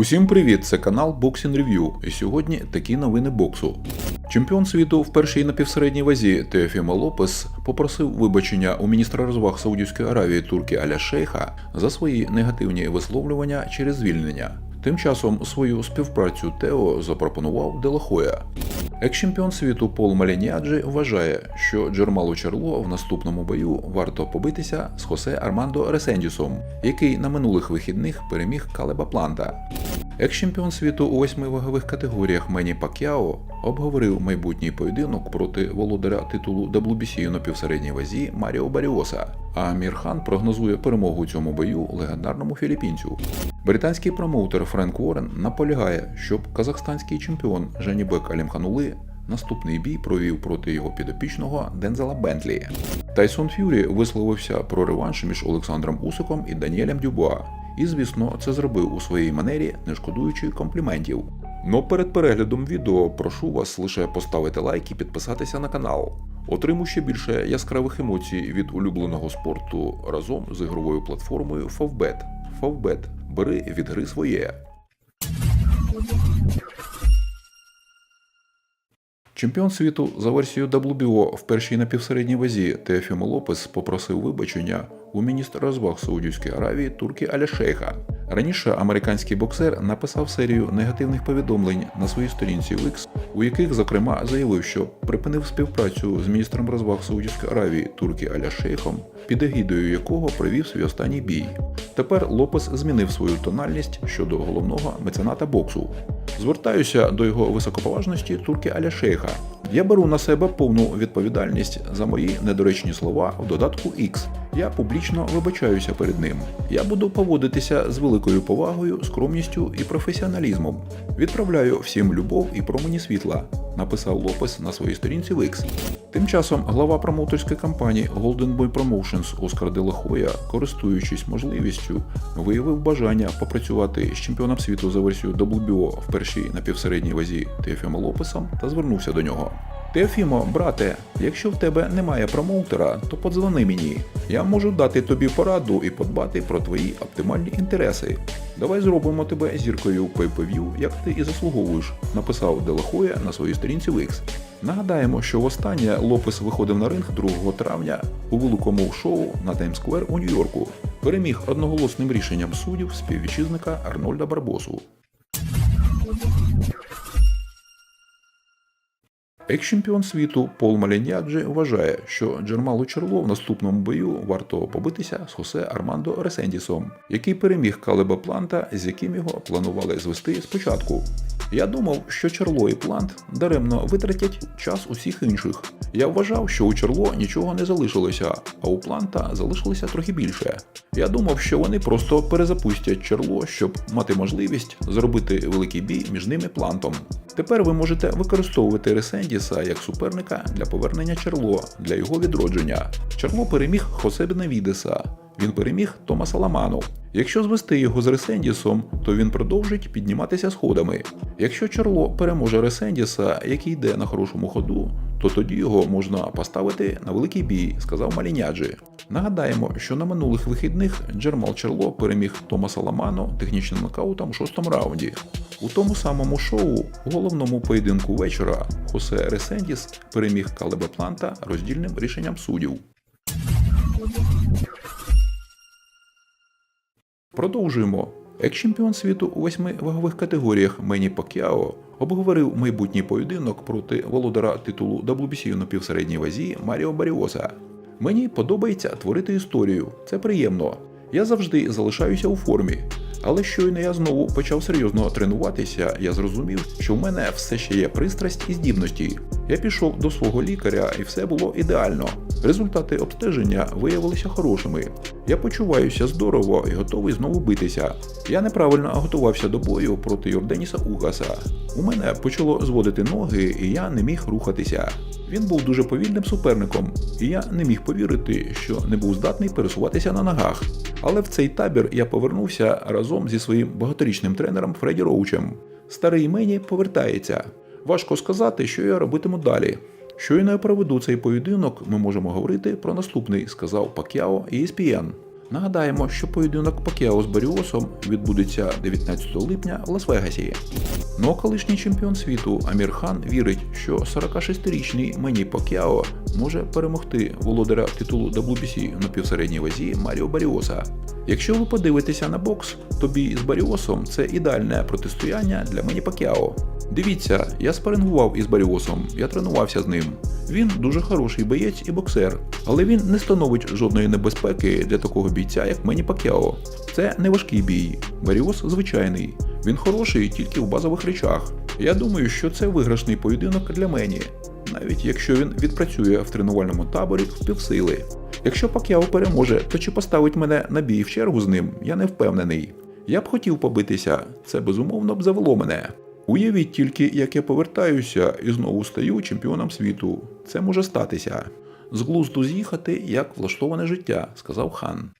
Усім привіт! Це канал Boxing Review. І сьогодні такі новини боксу. Чемпіон світу в першій напівсередній вазі Теофімо Лопес попросив вибачення у міністра розваг Саудівської Аравії Турки Аля Шейха за свої негативні висловлювання через звільнення. Тим часом свою співпрацю Тео запропонував Делахоя. Екс-чемпіон світу Пол Малініаджі вважає, що Джермалу Чарло в наступному бою варто побитися з Хосе Армандо Ресендісом, який на минулих вихідних переміг Калеба Планта. Екс-чемпіон світу у восьми вагових категоріях Мені Пак'яо обговорив майбутній поєдинок проти володаря титулу WBC у напівсередній вазі Маріо Баріоса. А Амір Хан прогнозує перемогу у цьому бою легендарному філіппінцю. Британський промоутер Френк Уоррен наполягає, щоб казахстанський чемпіон Женібек Алімханули наступний бій провів проти його підопічного Дензела Бентлі. Тайсон Ф'юрі висловився про реванш між Олександром Усиком і Даніелем Дюбуа. І, звісно, це зробив у своїй манері, не шкодуючи компліментів. Но перед переглядом відео прошу вас лише поставити лайк і підписатися на канал. Отримуй ще більше яскравих емоцій від улюбленого спорту разом з ігровою платформою Favbet. Favbet. Бери від гри своє. Чемпіон світу за версією WBO в першій напівсередній вазі Теофімо Лопес попросив вибачення у міністра розваг Саудівської Аравії Турки Аля Шейха. Раніше американський боксер написав серію негативних повідомлень на своїй сторінці в у яких, зокрема, заявив, що припинив співпрацю з міністром розваг Саудівської Аравії Турки Аля Шейхом, під егідою якого провів свій останній бій. Тепер Лопес змінив свою тональність щодо головного мецената боксу. Звертаюся до його високоповажності турки Аля Шейха. Я беру на себе повну відповідальність за мої недоречні слова в додатку X. Я публічно вибачаюся перед ним. Я буду поводитися з великою повагою, скромністю і професіоналізмом. Відправляю всім любов і промені світла, написав Лопес на своїй сторінці в X. Тим часом глава промоутерської компанії Golden Boy Promotions Оскар Делахоя, користуючись можливістю, виявив бажання попрацювати з чемпіоном світу за версією WBO в першій напівсередній вазі Теофімо Лопесом та звернувся до нього. Теофімо, брате, якщо в тебе немає промоутера, то подзвони мені. Я можу дати тобі пораду і подбати про твої оптимальні інтереси. Давай зробимо тебе зіркою pay-per-view, як ти і заслуговуєш, написав Делахоя на своїй сторінці в X. Нагадаємо, що востаннє Лопес виходив на ринг 2 травня у великому шоу на Таймсквер у Нью-Йорку. Переміг одноголосним рішенням суддів співвітчизника Арнольда Барбосу. Екс-чемпіон світу Пол Маліняджі вважає, що Джермалу Черло в наступному бою варто побитися з Хосе Армандо Ресендісом, який переміг Калеба Планта, з яким його планували звести спочатку. Я думав, що Черло і Плант даремно витратять час усіх інших. Я вважав, що у Черло нічого не залишилося, а у Планта залишилося трохи більше. Я думав, що вони просто перезапустять Черло, щоб мати можливість зробити великий бій між ними Плантом. Тепер ви можете використовувати Ресендіса як суперника для повернення Черло для його відродження. Черло переміг Хосе Бенавідеса. Він переміг Томаса Ламану. Якщо звести його з Ресендісом, то він продовжить підніматися сходами. Якщо Черло переможе Ресендіса, який йде на хорошому ходу, то тоді його можна поставити на великий бій, сказав Маліняджі. Нагадаємо, що на минулих вихідних Джермал Черло переміг Томаса Ламану технічним нокаутом у шостому раунді. У тому самому шоу, у головному поєдинку вечора, Хосе Ресендіс переміг Калеба Планта роздільним рішенням суддів. Продовжуємо. Екс-чемпіон світу у восьми вагових категоріях Мені Пак'яо обговорив майбутній поєдинок проти володара титулу WBC у напівсередній вазі Маріо Баріоса. Мені подобається творити історію, це приємно. Я завжди залишаюся у формі. Але щойно я знову почав серйозно тренуватися, я зрозумів, що в мене все ще є пристрасть і здібності. Я пішов до свого лікаря і все було ідеально. Результати обстеження виявилися хорошими. Я почуваюся здорово і готовий знову битися. Я неправильно готувався до бою проти Йорденіса Угаса. У мене почало зводити ноги, і я не міг рухатися. Він був дуже повільним суперником, і я не міг повірити, що не був здатний пересуватися на ногах. Але в цей табір я повернувся разом зі своїм багаторічним тренером Фредді Роучем. Старий мені повертається. Важко сказати, що я робитиму далі. Щойно я проведу цей поєдинок, ми можемо говорити про наступний, сказав Пак'яо і ESPN. Нагадаємо, що поєдинок Пакіао з Баріосом відбудеться 19 липня в Лас-Вегасі. Ну а колишній чемпіон світу Амір Хан вірить, що 46-річний Мені Пакіао може перемогти володаря титулу WBC на півсередній вазі Маріо Баріоса. Якщо ви подивитеся на бокс, то бій з Баріосом це ідеальне протистояння для Мені Пакіао. Дивіться, я спарингував із Баріосом, я тренувався з ним. Він дуже хороший боєць і боксер, але він не становить жодної небезпеки для такого бійця, як Мені Пакіао. Це не важкий бій. Баріос звичайний. Він хороший тільки в базових речах. Я думаю, що це виграшний поєдинок для Мені, навіть якщо він відпрацює в тренувальному таборі в півсили. Якщо Пакіао переможе, то чи поставить мене на бій в чергу з ним, я не впевнений. Я б хотів побитися, це безумовно б завело мене. Уявіть тільки, як я повертаюся і знову стаю чемпіоном світу. Це може статися. З глузду з'їхати, як влаштоване життя, сказав хан.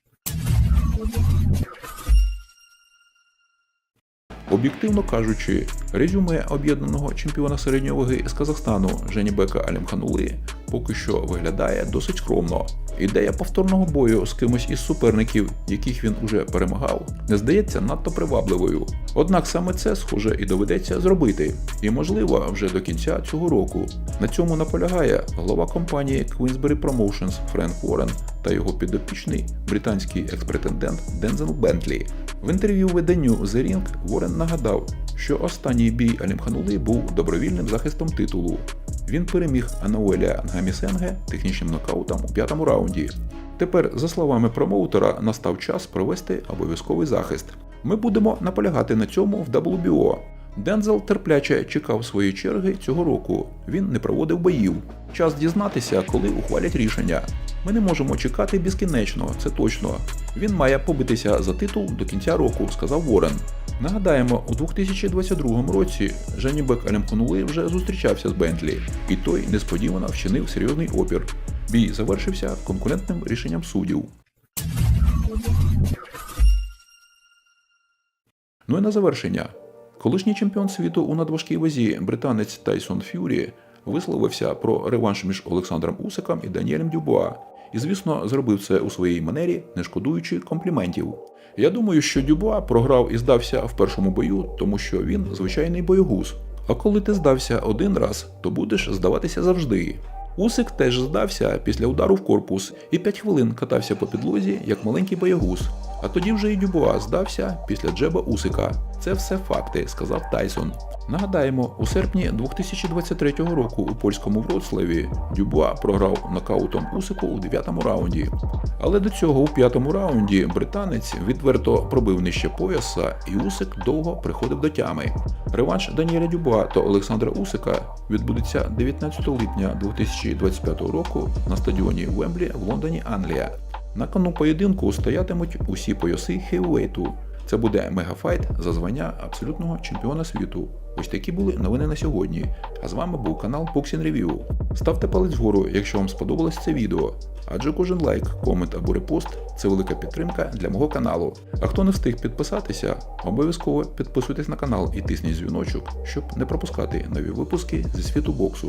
Об'єктивно кажучи, резюме об'єднаного чемпіона середньої ваги з Казахстану Женібека Алімханули поки що виглядає досить скромно. Ідея повторного бою з кимось із суперників, яких він уже перемагав, не здається надто привабливою. Однак саме це, схоже, і доведеться зробити, і можливо вже до кінця цього року. На цьому наполягає голова компанії Queensberry Promotions Френк Уоррен та його підопічний британський експретендент Дензел Бентлі. В інтерв'ю виданню The Ring Уоррен нагадав, що останній бій Алімханули був добровільним захистом титулу. Він переміг Анауеля Ангамісенге технічним нокаутом у п'ятому раунді. Тепер, за словами промоутера, настав час провести обов'язковий захист. Ми будемо наполягати на цьому в WBO. Дензел терпляче чекав своєї черги цього року. Він не проводив боїв. Час дізнатися, коли ухвалять рішення. Ми не можемо чекати безкінечно, це точно. Він має побитися за титул до кінця року, сказав Ворен. Нагадаємо, у 2022 році Женібек Алімконули вже зустрічався з Бентлі, і той несподівано вчинив серйозний опір. Бій завершився конкурентним рішенням суддів. Ну і на завершення. Колишній чемпіон світу у надважкій вазі британець Тайсон Ф'юрі висловився про реванш між Олександром Усиком і Даніелем Дюбуа. І, звісно, зробив це у своїй манері, не шкодуючи компліментів. Я думаю, що Дюбуа програв і здався в першому бою, тому що він звичайний боєгуз. А коли ти здався один раз, то будеш здаватися завжди. Усик теж здався після удару в корпус і 5 хвилин катався по підлозі, як маленький боягуз. А тоді вже і Дюбуа здався після джеба Усика. Це все факти, сказав Тайсон. Нагадаємо, у серпні 2023 року у польському Вроцлаві Дюбуа програв нокаутом Усику у 9-му раунді. Але до цього у п'ятому раунді британець відверто пробив нижче пояса, і Усик довго приходив до тями. Реванш Даніеля Дюбуа та Олександра Усика відбудеться 19 липня 2025 року на стадіоні Вемблі в Лондоні, Англія. На кону поєдинку стоятимуть усі пояси хевівейту. Це буде мегафайт за звання абсолютного чемпіона світу. Ось такі були новини на сьогодні. А з вами був канал Boxing Review. Ставте палець вгору, якщо вам сподобалось це відео. Адже кожен лайк, комент або репост це велика підтримка для мого каналу. А хто не встиг підписатися, обов'язково підписуйтесь на канал і тисніть дзвіночок, щоб не пропускати нові випуски зі світу боксу.